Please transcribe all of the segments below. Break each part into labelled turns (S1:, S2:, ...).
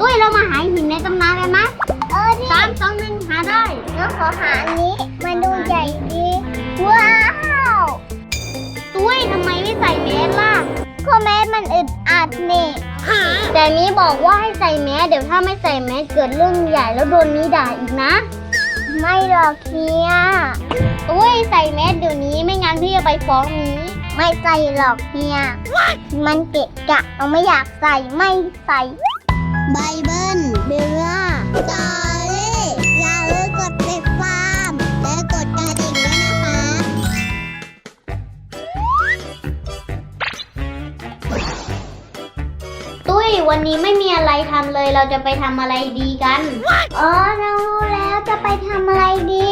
S1: ตุ้ยเรามาหาหินในตำนานกันนะเออสามสองหนึ่งหาได้แล้วขอหาอันนี้ มันดูใหญ่ดี ว้าวตุ้ยทำไมไม่ใส่แมสล่ะก็แมสมันอึดอัดนี่แต่นี้บอกว่าให้ใส่แมสเดี๋ยวถ้าไม่ใส่แมสเกิดเรื่องใหญ่แล้วโดนนี้ด่าอีกนะ ไม่หรอกเฮียตุ้ยใส่แมสเดี๋ยวนี้ไม่งั้นพี่จะไปฟ้องนี้ ไม่ใส่หรอกเฮียมันเกะกะเอาไม่อยากใส่ไม่ใส่ ไบเบิลเบลล่าจอรี่อย่าลืมกดติดตามและกดกระดิ่งด้วยนะคะตุ้ยวันนี้ไม่มีอะไรทำเลยเราจะไปทำอะไรดีกันอ๋อเรารู้แล้วจะไปทำอะไรดี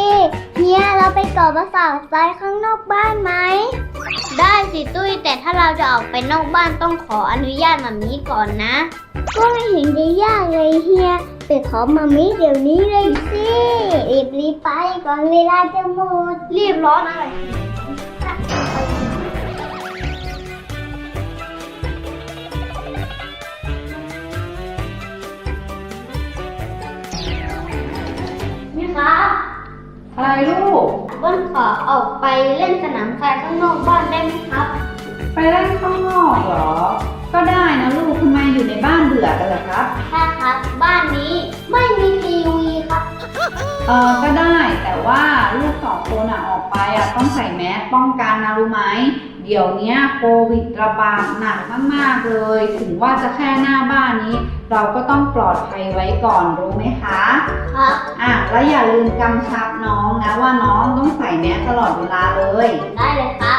S1: เฮียเราไปก่อประสาททรายข้างนอกบ้านไหมได้สิตุ้ยแต่ถ้าเราจะออกไปนอกบ้านต้องขออนุญาตมามีก่อนนะ ก็ไม่เห็นจะยากเลยเฮียไปขอมามีเดี๋ยวนี้เลยสิรีบรีบไปก่อนเวลาจะหมดรีบร้อนอะไรนี่ครับ
S2: อะไรลูก
S1: บ้านขอออกไปเล่นสนามทรายข้างนอกบ้านได้ไหมครับ
S2: ไปเล่นข้างนอกเหรอ ก็ได้นะลูกทำไมอยู่ในบ้านเบื่อกันเหรอครับ
S1: ใช่ครับบ้านนี้ไม่มีทีวีครับ
S2: เออก็ได้แต่ว่าลูกสองคนอะออกไปอะต้องใส่แมสป้องกันนะรู้ไหมเดี๋ยวเนี้ยโควิดระบาดหนักมากๆเลย ถึงว่าจะแค่หน้าบ้านนี้ เราก็ต้องปลอดภัยไว้ก่อนรู้ไหมคะ
S1: ครับ
S2: อะแล้วอย่าลืมกำชับน้องนะว่าน้องต้องใส่แมสตลอดเวลาเลย
S1: ได้เลยครับ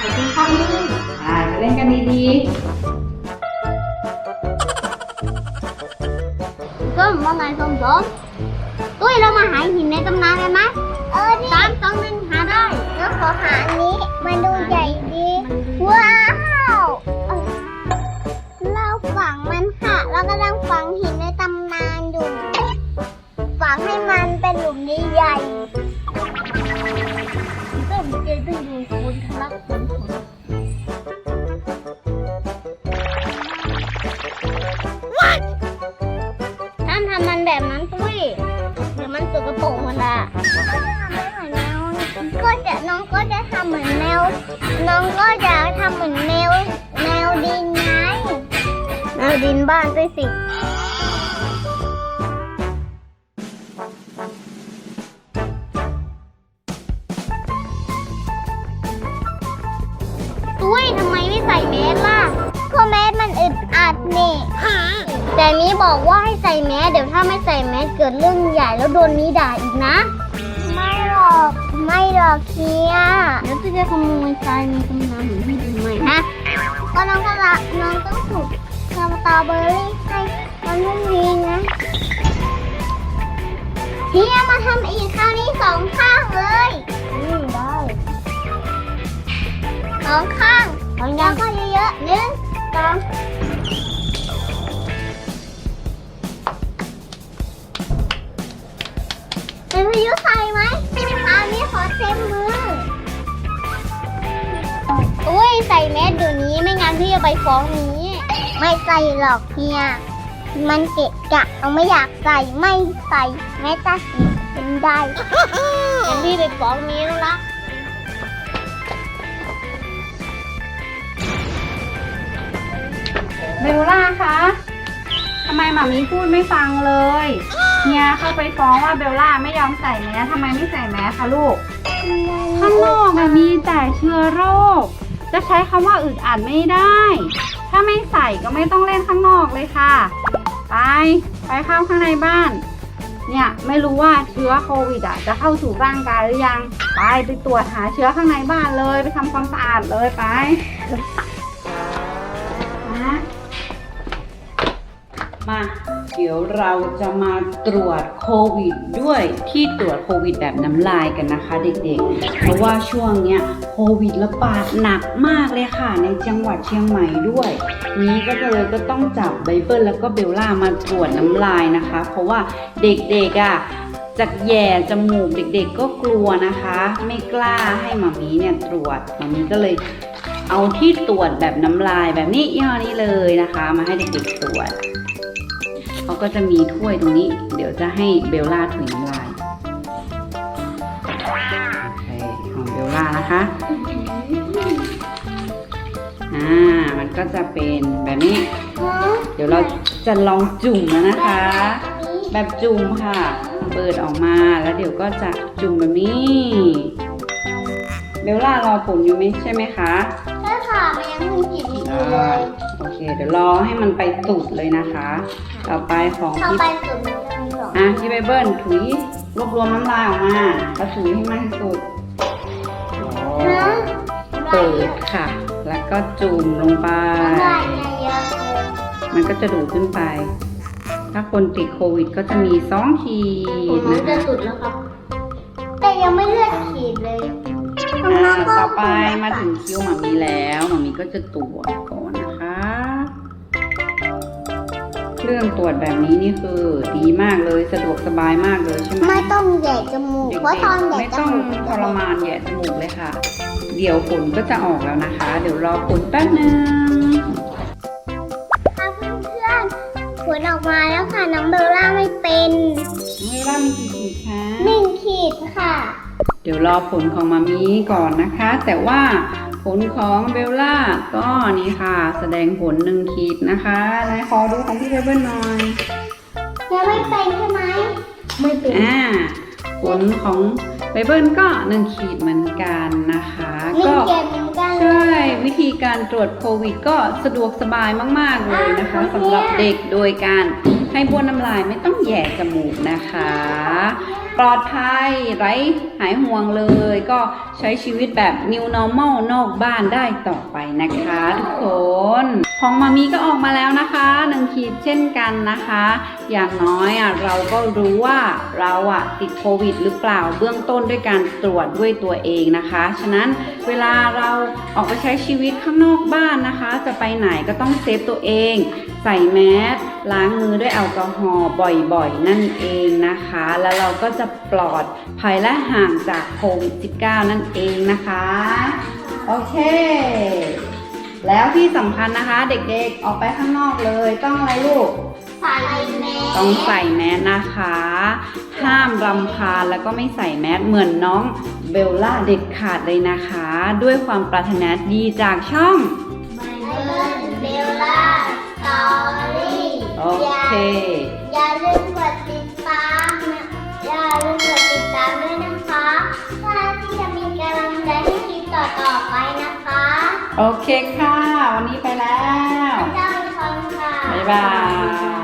S1: ขอบคุณครับนี่
S2: อ่าไปเล่นกันดี
S1: ก็ว่าไงสมสมตุ้ยเรามาหาหินในตำนานกันนะเออสามสองหนึ่งหาได้แล้วขอหาอันนี้ มันดูใหญ่ดี ว้าวเออเราฝังมันค่ะ เรากำลังฝังหินในตำนานอยู่ ฝังให้มันเป็นหลุมใหญ่เริ่มเจอต้องดู จะน้องก็จะทำเหมือนแมว น้องก็จะทำเหมือนแมวแมวดินไงแมวดินบ้านด้วยสิตุ้ยทำไมไม่ใส่แมสล่ะก็แมสมันอึดอัดนี่แต่นี้บอกว่าให้ใส่แมสเดี๋ยวถ้าไม่ใส่แมสเกิดเรื่องใหญ่แล้วโดนนี้ด่าอีกนะ ไม่หรอกเฮียแล้วจะขโมยทรายในตำนานของพี่ทำไมฮะก็น้องก็ละน้องต้องถูกสตรอเบอรี่ให้มันไม่มีนะเฮียมาทำอีกคราวนี้สองข้างเลยอืมได้สองข้างแล้วก็เยอะๆหนึ่งสอง เป็นพายุใส่ไหมอันนี้ขอเต็มมือ อุ้ยใส่แมสเดี๋ยวนี้ไม่งั้นพี่จะไปฟ้องนี้ ไม่ใส่หรอกเฮีย มันเกะกะเอาไม่อยากใส่ไม่ใส่แม้จะสีเป็นได้งั้นพี่ไปฟ้องนี้แล้วละ
S2: เบลล่าคะทำไมหมามีพูดไม่ฟังเลย เฮียเข้าไปฟ้องว่าเบลล่าไม่ยอมใส่แมสทำไมไม่ใส่แมสคะลูก ข้างนอกอะมีแต่เชื้อโรค จะใช้คำว่าอึดอัดไม่ได้ ถ้าไม่ใส่ก็ไม่ต้องเล่นข้างนอกเลยค่ะ ไป ไปเข้าข้างในบ้าน เนี่ยไม่รู้ว่าเชื้อโควิดอะจะเข้าสู่ร่างกายหรือยัง ไปไปตรวจหาเชื้อข้างในบ้านเลย ไปทำความสะอาดเลยไป เดี๋ยวเราจะมาตรวจโควิดด้วยที่ตรวจโควิดแบบน้ำลายกันนะคะเด็กๆ เพราะว่าช่วงเนี้ยโควิดระบาดหนักมากเลยค่ะ ในจังหวัดเชียงใหม่ด้วย นี้ก็เลยก็ต้องจับไบเบิลแล้วก็เบลล่ามาตรวจน้ำลายนะคะ เพราะว่าเด็กๆอะจากแย่จมูกเด็กๆ ก็กลัวนะคะ ไม่กล้าให้หมามีเนี่ยตรวจหมามีก็เลยเอาที่ตรวจแบบน้ำลายแบบนี้ยี่ห้อนี้เลยนะคะ มาให้เด็กๆตรวจ เขาก็จะมีถ้วยตรงนี้ เดี๋ยวจะให้เบลล่าถุยน้ำลายโอเคของเบลล่านะคะอ่ามันก็จะเป็นแบบนี้ เดี๋ยวเราจะลองจุ่มแล้วนะคะ แบบจุ่มค่ะ เปิดออกมาแล้วเดี๋ยวก็จะจุ่มแบบนี้เบลล่ารอผลอยู่ไหมใช่ไหมคะ
S1: ถ้าค่ะมันยังมีกลิ่นอยู่เลย
S2: เค เดี๋ยวรอให้มันไปตุดเลยนะคะ ต่อไปของ
S1: เข้า
S2: พี่
S1: ไปสุดมันจะมีหรอ
S2: อะพี่ไบเบิลถุยรวบรวมน้ำลายออกมาแล้วถุยให้มากที่สุดโอ้เปิดค่ะ แล้วก็จุ่มลงไป
S1: น้ำลายเนี่ยเยอะเลย
S2: มันก็จะดูดขึ้นไป ถ้าคนติดโควิดก็จะมีสองขีด
S1: มัน
S2: นะ
S1: จะ
S2: คะ
S1: สุดแล้วครับ แต่ยังไม่เลือดขีดเลยข้าง
S2: อ่าน
S1: อกก็
S2: ต่อไปมาถึงคิ้วหมามีแล้วหมามีก็จะตรวจก่ เครื่องตรวจแบบนี้นี่คือดีมากเลยสะดวกสบายมากเลยใช่ไหม
S1: ไม่ต้องแหย่จมูก
S2: เด็ก
S1: เพราะตอนแห
S2: ๆ
S1: ย่
S2: ไม่
S1: จ
S2: ต้อง
S1: มูก
S2: ทรมานแย่จมูกเลยค่ะ เดี๋ยวผลก็จะออกแล้วนะคะ เดี๋ยวรอผลแป๊บนึง
S1: ค่ะเพื่อนๆผลออกมาแล้วค่ะน้องเบลล่าไม่เป็น
S2: เวลามีกี่ขีดคะ
S1: หนึ่งขีดค่ะ
S2: เดี๋ยวรอผลของมามีก่อนนะคะ แต่ว่า ผลของเบลล่าก็นี่ค่ะ แสดงผลหนึ่งขีดนะคะไหนขอดูของพี่เบเบิลหน่อย
S1: ยังไม่เป็นใช่ไหมไม่เป็น
S2: อ่าผลของเบเบิลก็หนึ่งขีดเหมือนกันนะคะ
S1: หนึ่
S2: ก็
S1: งเกมเหมือนกันเล
S2: ใช่
S1: ย
S2: วิธีการตรวจโควิดก็สะดวกสบายมาก ๆ เลยนะคะ
S1: อ่า
S2: สำหรับเด็กโดยการให้บ้วนน้ำลายไม่ต้องแหย่จมูกนะคะ ปลอดภัยไร้หายห่วงเลย ก็ใช้ชีวิตแบบ new normal นอกบ้านได้ต่อไปนะคะทุกคน ของมามีก็ออกมาแล้วนะคะหนึ่งขีดเช่นกันนะคะ อย่างน้อยอะเราก็รู้ว่าเราอะติดโควิดหรือเปล่าเบื้องต้นด้วยการตรวจด้วยตัวเองนะคะ ฉะนั้นเวลาเราออกไปใช้ชีวิตข้างนอกบ้านนะคะ จะไปไหนก็ต้องเซฟตัวเอง ใส่แมสล้างมือด้วยแอลกอฮอล์บ่อยๆ นั่นเองนะคะ แล้วเราก็จะปลอดภัยและห่างจากโควิด -19 นั่นเองนะคะ โอเค แล้วที่สำคัญนะคะ เด็กๆออกไปข้างนอกเลย ต้องอะไรลูก
S1: ใส่แมส
S2: ต้องใส่แมสนะคะ ห้ามรำคาญแล้วก็ไม่ใส่แมสเหมือนน้องเบลล่าเด็ดขาดเลยนะคะ ด้วยความปรารถนาดีจากช่อง
S1: ไบเบิลเบลล่าสตอรี่
S2: โอเค
S1: อย่าลืมกดติดตามนะอย่าลืมกดติดตามด้วยนะคะเพื่อที่จะ
S2: โอเคค่ะ วันนี้ไปแล้ว
S1: เจ้าชมค่ะ
S2: บ๊ายบาย